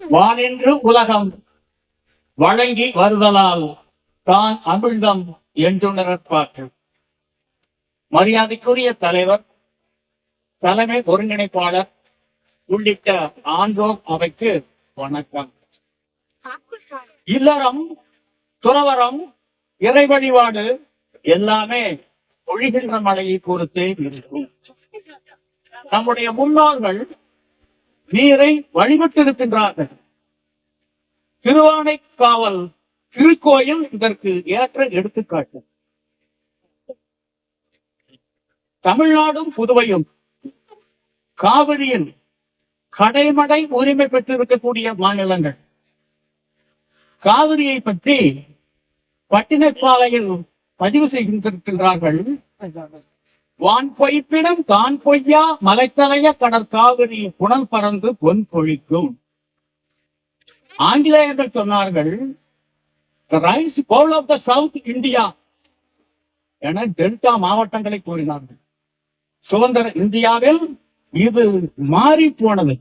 வானென்று உலகம் வழங்கி வருதலால் தான் அமிழ்தம் என்றுணரற்பாற்று மரியாதைக்குரிய தலைவர் தலைமை ஒருங்கிணைப்பாளர் உள்ளிட்ட ஆன்றோர் அவைக்கு வணக்கம். இல்லறம் துறவரம் இறை வழிபாடு எல்லாமே ஒழிகின்ற மழையை பொறுத்தே இருக்கும். நம்முடைய முன்னோர்கள் நீரை வழிபட்டிருக்கின்றார்கள். திருவானைக்காவல் திருக்கோயில் இதற்கு ஏற்ற எடுத்துக்காட்டு. தமிழ்நாடும் புதுவையும் காவிரியில் கடைமடை உரிமை பெற்றிருக்கக்கூடிய மாநிலங்கள். காவிரியை பற்றி பட்டினப்பாளையில் பதிவு செய்திருக்கின்றார்கள். வான் பொய்ப்பிடம் தான் பொய்யா மலைத்தலைய கடற்காவிரி புனல் பறந்து பொன் பொழிக்கும். ஆங்கிலேயர்கள் சொன்னார்கள் சவுத் இந்தியா என டெல்டா மாவட்டங்களை கூறினார்கள். சுதந்திர இந்தியாவில் இது மாறி போனது.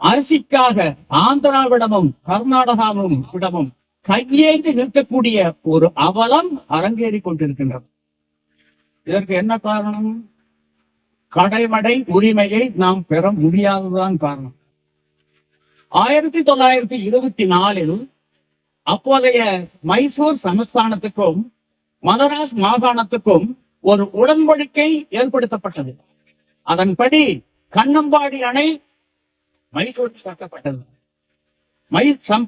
அரிசிக்காக ஆந்திராவிடமும் கர்நாடகாவும் விடமும் கையேந்து நிற்கக்கூடிய ஒரு அவலம் அரங்கேறி கொண்டிருக்கின்றது. இதற்கு என்ன காரணம்? கடைமடை உரிமையை நாம் பெற முடியாததுதான் காரணம். ஆயிரத்தி தொள்ளாயிரத்தி இருபத்தி நாலில் அப்போதைய மைசூர் சமஸ்தானத்துக்கும் மதராஸ் மாகாணத்துக்கும் ஒரு உடன்படிக்கை ஏற்படுத்தப்பட்டது. அதன்படி கண்ணம்பாடி அணை மைசூர் கட்டப்பட்டது மை சம்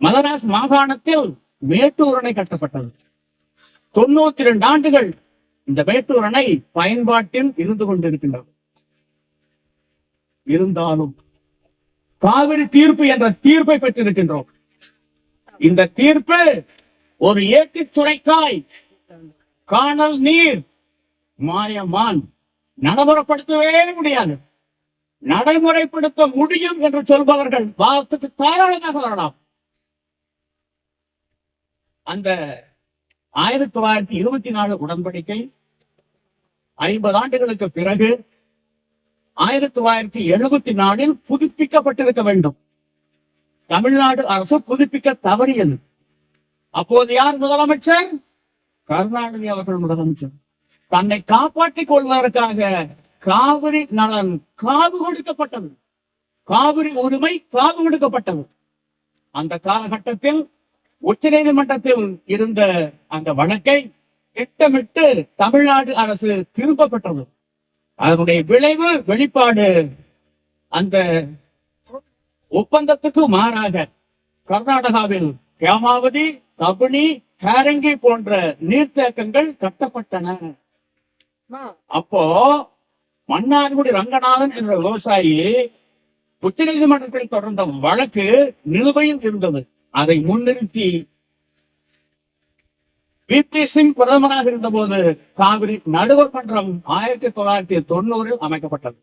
மதராஸ் மாகாணத்தில் மேட்டூர் அணை கட்டப்பட்டது. தொண்ணூத்தி ரெண்டு ஆண்டுகள் இந்த மேட்டூர் அணை பயன்பாட்டில் இருந்து கொண்டிருக்கின்றது. இருந்தாலும் காவிரி தீர்ப்பு என்ற தீர்ப்பை பெற்றிருக்கின்றோம். இந்த தீர்ப்பு ஒரு ஏட்டி சுரைக்காய் காணல் நீர் மாயமான் நடைமுறைப்படுத்தவே முடியாது. நடைமுறைப்படுத்த முடியும் என்று சொல்பவர்கள் வாதத்துக்கு தாராளமாக வரலாம். அந்த ஆயிரத்தி தொள்ளாயிரத்தி இருபத்தி நாலு உடன்படிக்கை ஐம்பது ஆண்டுகளுக்கு பிறகு ஆயிரத்தி தொள்ளாயிரத்தி எழுபத்தி நாலில் புதுப்பிக்கப்பட்டிருக்க வேண்டும். தமிழ்நாடு அரசு புதுப்பிக்க தவறியது. அப்போது யார் முதலமைச்சர்? கருணாநிதி அவர்கள் முதலமைச்சர். தன்னை காப்பாற்றிக் கொள்வதற்காக காவிரி நலன் காவு கொடுக்கப்பட்டது. காவிரி உரிமை காவு கொடுக்கப்பட்டது. அந்த காலகட்டத்தில் உச்ச நீதிமன்றத்தில் இருந்த அந்த வழக்கை திட்டமிட்டு தமிழ்நாடு அரசு திரும்ப பெற்றது அதனுடைய விளைவு வெளிப்பாடு அந்த ஒப்பந்தத்துக்கு மாறாக கர்நாடகாவில் ஹேமாவதி கபினி ஹேரங்கி போன்ற நீர்த்தேக்கங்கள் கட்டப்பட்டன. அப்போ மன்னார்குடி ரங்கநாதன் என்ற விவசாயி உச்ச நீதிமன்றத்தில் தொடர்ந்த வழக்கு நிலுவையில் இருந்தது. அதை முன்னிறுத்தி விபி சிங் பிரதமராக இருந்தபோது காவிரி நடுவர் மன்றம் ஆயிரத்தி தொள்ளாயிரத்தி தொண்ணூறில் அமைக்கப்பட்டது.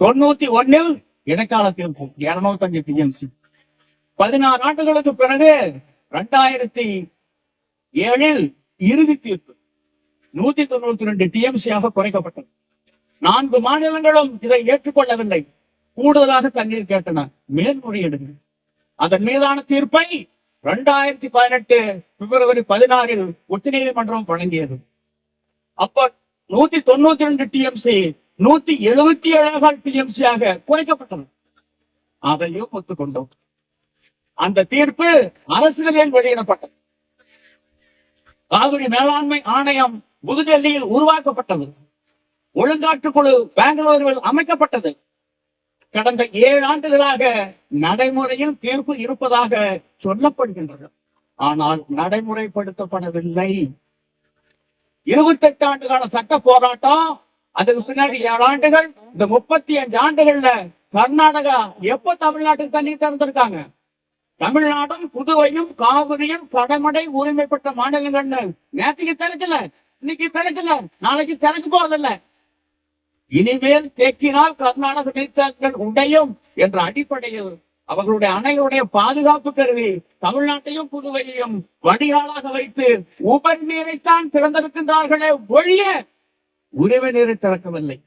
தொண்ணூத்தி ஒன்னில் இடைக்கால தீர்ப்பு இருநூத்தி அஞ்சு டிஎம்சி பதினாறு ஆண்டுகளுக்கு பிறகு இரண்டாயிரத்தி ஏழில் இறுதி தீர்ப்பு நூத்தி தொண்ணூத்தி ரெண்டு டிஎம்சியாக குறைக்கப்பட்டது. நான்கு மாநிலங்களும் இதை ஏற்றுக்கொள்ளவில்லை. கூடுதலாக தண்ணீர் கேட்டன. மேல்முறையீடுகள் அதன் மீதான தீர்ப்பை இரண்டாயிரத்தி பதினெட்டு பிப்ரவரி பதினாறில் உச்ச நீதிமன்றம் வழங்கியது. அப்ப நூத்தி தொண்ணூத்தி ரெண்டு டிஎம்சி நூத்தி எழுபத்தி ஏழாம் டிஎம்சியாக குறைக்கப்பட்டது. அதையும் ஒத்துக்கொண்டோம். அந்த தீர்ப்பு அரசியலில் வெளியிடப்பட்டது. காவிரி மேலாண்மை ஆணையம் புதுடெல்லியில் உருவாக்கப்பட்டது. ஒழுங்காற்று குழு பெங்களூருவில் அமைக்கப்பட்டது. கடந்த ஏழு ஆண்டுகளாக நடைமுறையில் தீர்ப்பு இருப்பதாக சொல்லப்படுகின்றது. ஆனால் நடைமுறைப்படுத்தப்படவில்லை. இருபத்தெட்டு ஆண்டு கால சட்ட போராட்டம் அதுக்கு பின்னாடி ஏழு ஆண்டுகள் இந்த முப்பத்தி அஞ்சு ஆண்டுகள்ல கர்நாடகா எப்ப தமிழ்நாட்டுக்கு தண்ணி திறந்திருக்காங்க? தமிழ்நாடும் புதுவையும் காவிரியும் கடமடை உரிமை பெற்ற மாநிலங்கள்னு நேற்றுக்கு திறக்கல இன்னைக்கு திறக்கல நாளைக்கு திறக்க போறதில்லை. இனிமேல் தேக்கினால் கர்நாடக நீர்த்தேக்கங்கள் உடையும் என்ற அடிப்படையில் அவர்களுடைய அணையுடைய பாதுகாப்பு கருதி தமிழ்நாட்டையும் புதுவையையும் வடிகாலாக வைத்து உபரி நீரைத்தான் திறந்திருக்கின்றார்களே ஒழிய உரிமை நீரை திறக்கவில்லை.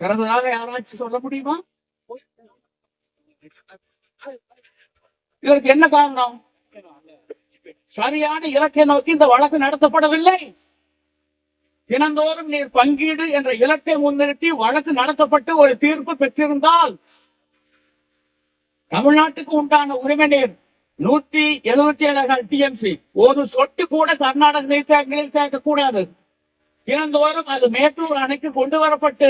திறந்ததாக யாராச்சும் சொல்ல முடியுமா? இதற்கு என்ன காரணம்? சரியான இலக்கை நோக்கி இந்த வழக்கு நடத்தப்படவில்லை. தினந்தோறும் நீர் பங்கீடு என்ற இலக்கை முன்னிறுத்தி வழக்கு நடத்தப்பட்டு ஒரு தீர்ப்பு பெற்றிருந்தால் தமிழ்நாட்டுக்கு உண்டான உரிமை நீர் நூத்தி எழுபத்தி ஏழு டிஎம்சி ஒரு சொட்டு கூட கர்நாடக நீர்த்தேக்கங்களில் சேர்க்கக்கூடாது தினந்தோறும் அது மேட்டூர் அணைக்கு கொண்டு வரப்பட்டு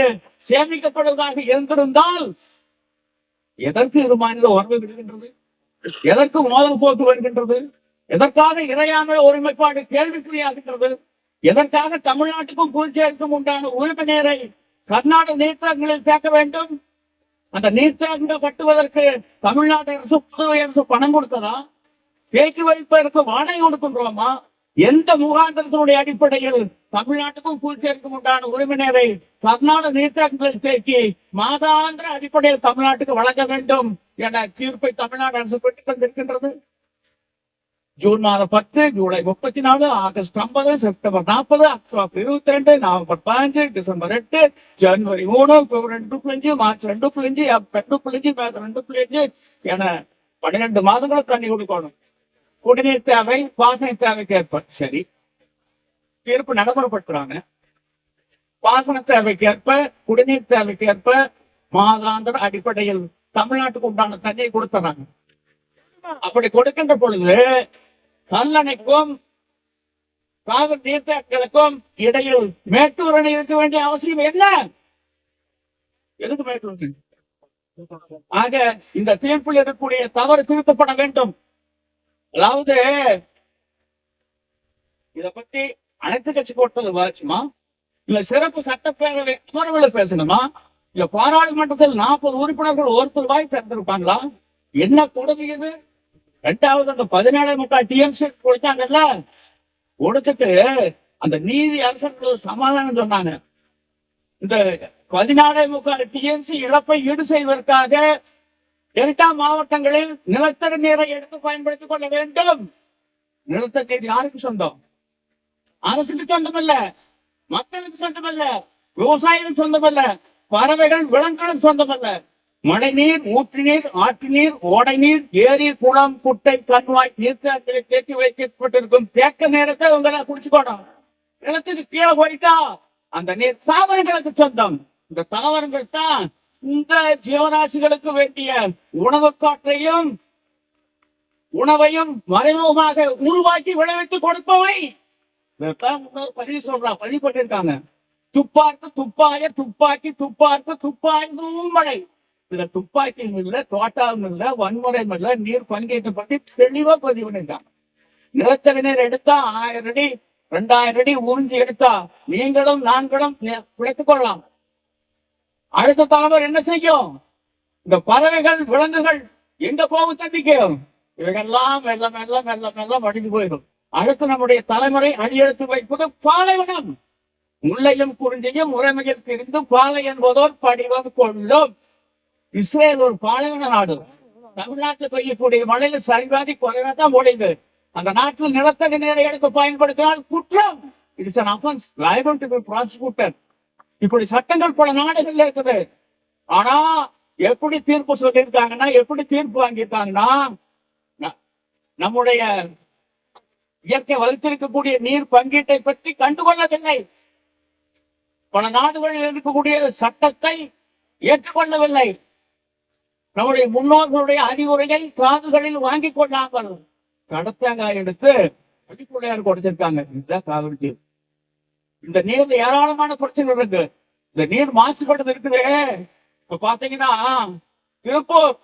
சேமிக்கப்படுவதாக இருந்திருந்தால் எதற்கு இரு மாநில உறவு விடுகின்றது? எதற்கு மோதல் போக்கு வருகின்றது? எதற்காக இறையாண்மை ஒருமைப்பாடு கேள்விக்குறியாகின்றது? எதற்காக தமிழ்நாட்டுக்கும் புதுச்சேரிக்கும் உண்டான உரிமை நீரை கர்நாடக நீர்த்தேக்கங்களில் சேர்க்க வேண்டும்? அந்த நீர்த்தேக்கங்கள் கட்டுவதற்கு தமிழ்நாடு அரசு புதுவை அரசு பணம் கொடுத்ததா? தேக்கி வைப்பதற்கு வாடகை கொடுக்கின்றோமா? எந்த முகாந்திரத்தினுடைய அடிப்படையில் தமிழ்நாட்டுக்கும் புதுச்சேரிக்கும் உண்டான உரிமையினரை கர்நாடக நீர்த்தேக்கங்களில் தேக்கி மாதாந்திர அடிப்படையில் தமிழ்நாட்டுக்கு வழங்க வேண்டும் என தீர்ப்பை தமிழ்நாடு அரசு பெற்றுத் தந்திருக்கின்றது? ஜூன் மாதம் பத்து ஜூலை முப்பத்தி நாலு ஆகஸ்ட் ஐம்பது செப்டம்பர் நாற்பது அக்டோபர் இருபத்தி ரெண்டு நவம்பர் பதினஞ்சு டிசம்பர் எட்டு ஜனவரி மூணு ரெண்டு புள்ளஞ்சு மார்ச் ரெண்டு புள்ளஞ்சு ரெண்டு புள்ளஞ்சு மே ரெண்டு புள்ளஞ்சு என பன்னிரெண்டு மாதங்களுக்கு தண்ணி கொடுக்கணும். குடிநீர் தேவை பாசன தேவைக்கு ஏற்ப சரி. தீர்ப்பு நடைமுறைப்படுத்துறாங்க. பாசன தேவைக்கு ஏற்ப குடிநீர் தேவைக்கு ஏற்ப மாதாந்திர அடிப்படையில் தமிழ்நாட்டுக்கு உண்டான தண்ணியை கொடுத்துறாங்க. அப்படி கொடுக்கின்ற பொழுது கல்லணைக்கும் காவிரி நீர்த்தேக்களுக்கும் இடையில் மேட்டூர் அணை இருக்க வேண்டிய அவசியம் என்ன? எதுக்கு மேட்டூர் ஆக இந்த தீர்ப்பில் இருக்கக்கூடிய தவறு திருத்தப்பட வேண்டும். அதாவது இத பத்தி அனைத்து கட்சி கூட்டத்தில் விவாதிச்சுமா? இல்ல சிறப்பு சட்டப்பேரவை அமர்வுல பேசணுமா? இல்ல பாராளுமன்றத்தில் நாற்பது உறுப்பினர்கள் ஒருத்தர் வாய் திறந்திருப்பாங்களா? என்ன கொடுமை இது? ரெண்டாவது அந்த பதினேழு முக்கால் டிஎம்சி கொடுத்தாங்கல்ல? கொடுத்துட்டு அந்த நீதி அரசர்கள் சமாதானம் சொன்னாங்க. இந்த பதினாலே முக்கால் டிஎம்சி இழப்பை ஈடு செய்வதற்காக டெல்டா மாவட்டங்களில் நிலத்தடி நீரை எடுத்து பயன்படுத்திக் கொள்ள வேண்டும். நிலத்தடி நீர் யாருக்கு சொந்தம்? அரசுக்கு சொந்தமல்ல. மக்களுக்கு சொந்தமல்ல. விவசாயிகளுக்கு சொந்தமல்ல. பறவைகள் விலங்குகளுக்கு சொந்தமல்ல. மழை நீர் ஊற்று நீர் ஆற்று நீர் ஓடை நீர் ஏரி குளம் குட்டை கண்வாய் நீர்த்தங்களை தேக்கி வைக்கப்பட்டிருக்கும் தேக்க நேரத்தை உங்களை குடிச்சுக்கணும் நிலத்துக்கு கீழே போயிட்டா அந்த நீர் தாவரங்களுக்கு சொந்தம். இந்த தாவரங்கள் தான் இந்த ஜீவராசிகளுக்கு வேண்டிய உணவு காற்றையும் உணவையும் மறைமுகமாக உருவாக்கி விளைவித்து கொடுப்பவை. முன்னோர் பதிவு சொல்றா பதிவு பண்ணிருக்காங்க துப்பாக்கு துப்பாய துப்பாக்கி துப்பாக்கு துப்பாய்ந்தும் மழை இதுல துப்பாக்கியும் இல்ல தோட்டாவும் இல்ல வன்முறையும் இல்ல நீர் பங்கீட்டு பத்தி தெளிவா பதிவு பண்ணிருக்காங்க நிலத்தடி எடுத்தா ஆயிரம் அடி ரெண்டாயிரம் அடி உறிஞ்சி எடுத்தா நீங்களும் நாங்களும் உழைத்துக் பிழைத்துக் கொள்ளலாம். அடுத்த தலைவர் என்ன செய்யும்? இந்த பறவைகள் விலங்குகள் எங்க போகும் தண்டிக்கும் இவைகெல்லாம் மெல்ல மெல்ல மெல்ல மெல்ல வடிஞ்சு போயிடும். அடுத்து நம்முடைய தலைமுறை அடியெடுத்து வைப்பது பாலைவனம். முல்லையும் குறிஞ்சியும் முறைமையில் திரிந்து பாலை என்பதோர் படிவம் கொள்ளும். இஸ்ரேல் ஒரு பாலைவன நாடு. தமிழ்நாட்டில் பெய்யக்கூடிய மழையில சரிவாதி குறைவா தான் அந்த நாட்டில் நிலத்தடி நீரை எடுத்து பயன்படுத்தினால் குற்றம். It's an offence liable to be இப்படி சட்டங்கள் பல நாடுகள்ல இருக்குது. ஆனா எப்படி தீர்ப்பு சொல்லியிருக்காங்கன்னா எப்படி தீர்ப்பு வாங்கியிருக்காங்கன்னா நம்முடைய இயற்கை வகுத்திருக்கக்கூடிய நீர் பங்கீட்டை பற்றி கண்டுகொள்ளவில்லை. பல நாடுகளில் இருக்கக்கூடிய சட்டத்தை ஏற்றுக்கொள்ளவில்லை. நம்முடைய முன்னோர்களுடைய அறிவுரையை காதுகளில் வாங்கி கொள்ளாமல் கடத்தங்காய் எடுத்து அடிப்படையார் கொடுத்திருக்காங்க. இதுதான் காவிரி தீர்வு இந்த நீர்ல ஏராளமான பிரச்சனை இருக்கு. இந்த நீர் மாசுபட்டது இருக்குது. இப்ப பாத்தீங்கன்னா திருப்பூர்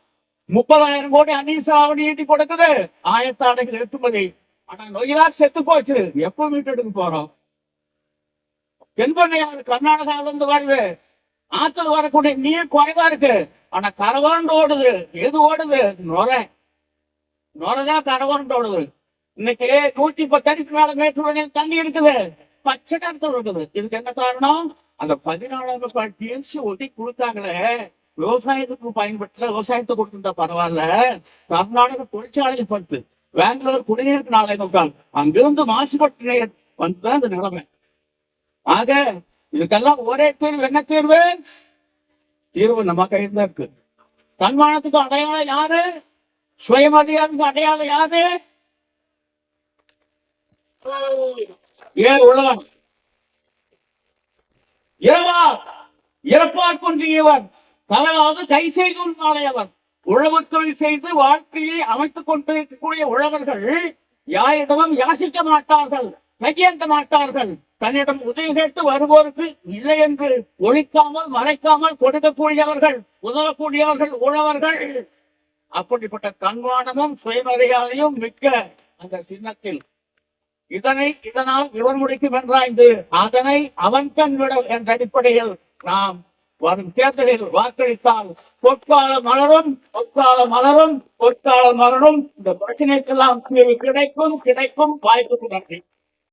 முப்பதாயிரம் கோடி அநீசாவணி ஈட்டி கொடுக்குது. ஆயத்தாடைகள் ஏற்றுமதி. ஆனா நொய்யார் செத்து போச்சு. எப்ப மீட்டெடுக்க போறோம்? தென்பண்ணையாறு கர்நாடகாவில இருந்து வருது. ஆத்துல வரக்கூடிய நீர் குறைவா இருக்கு. ஆனா கரவாண்டு ஓடுது. எது ஓடுது? நுரை. நுரைதான் கரவாண்டு ஓடுது. இன்னைக்கு நூத்தி பத்து அடிக்கு மேல மேட்டூர் தண்ணி இருக்குது. பச்சை நேரத்தில் இருக்குது. இதுக்கு என்ன காரணம்? அந்த பதினாலாவது டிஎம்சி ஒட்டி கொடுத்தாங்களே. விவசாயத்துக்கு பயன்படுத்த விவசாயத்தை கொடுத்திருந்தா பரவாயில்ல. கர்நாடக தொழிற்சாலை பத்து பெங்களூர் குடிநீருக்கு நாளை முக்கால். அங்கிருந்து மாசுபட்டு நீர் வந்துதான் அந்த நிலைமை. ஆக இதுக்கெல்லாம் ஒரே தீர்வு என்ன தீர்வு? தீர்வு நம்ம கையில் தான் இருக்கு தன்மானத்துக்கு அடையாளம் யாரு? சுயமரியாதைக்கு அடையாளம் யாரு? ஏன் உலகம். இரவா இறப்பார் கொன்றியவர் தவறாது கை செய்து நாளையவர். உழவு தொழில் செய்து வாழ்க்கையை அமைத்துக் கொண்டிருக்கக்கூடிய உழவர்கள் யாரிடமும் யாசிக்க மாட்டார்கள் கையேந்த மாட்டார்கள். தன்னிடம் உதவி கேட்டு வருவோருக்கு இல்லை என்று ஒழிக்காமல் மறைக்காமல் கொடுக்கக்கூடியவர்கள் உதவக்கூடியவர்கள் உழவர்கள் அப்படிப்பட்ட தன்மானமும் சுயமரியாதையும் மிக்க அந்த சின்னத்தில். இதனை இதனால் இவன் முடிக்கும் என்றாய்ந்து அதனை அவன் கண் விட என்ற அடிப்படையில் நாம் வரும் தேர்தலில் வாக்களித்தால் பொற்கால மலரும் பொற்கால மலரும் பொற்கால மலரும். இந்த பிரச்சனைக்கெல்லாம் தீர்வு கிடைக்கும் கிடைக்கும் வாய்ப்புக்கு நன்றி.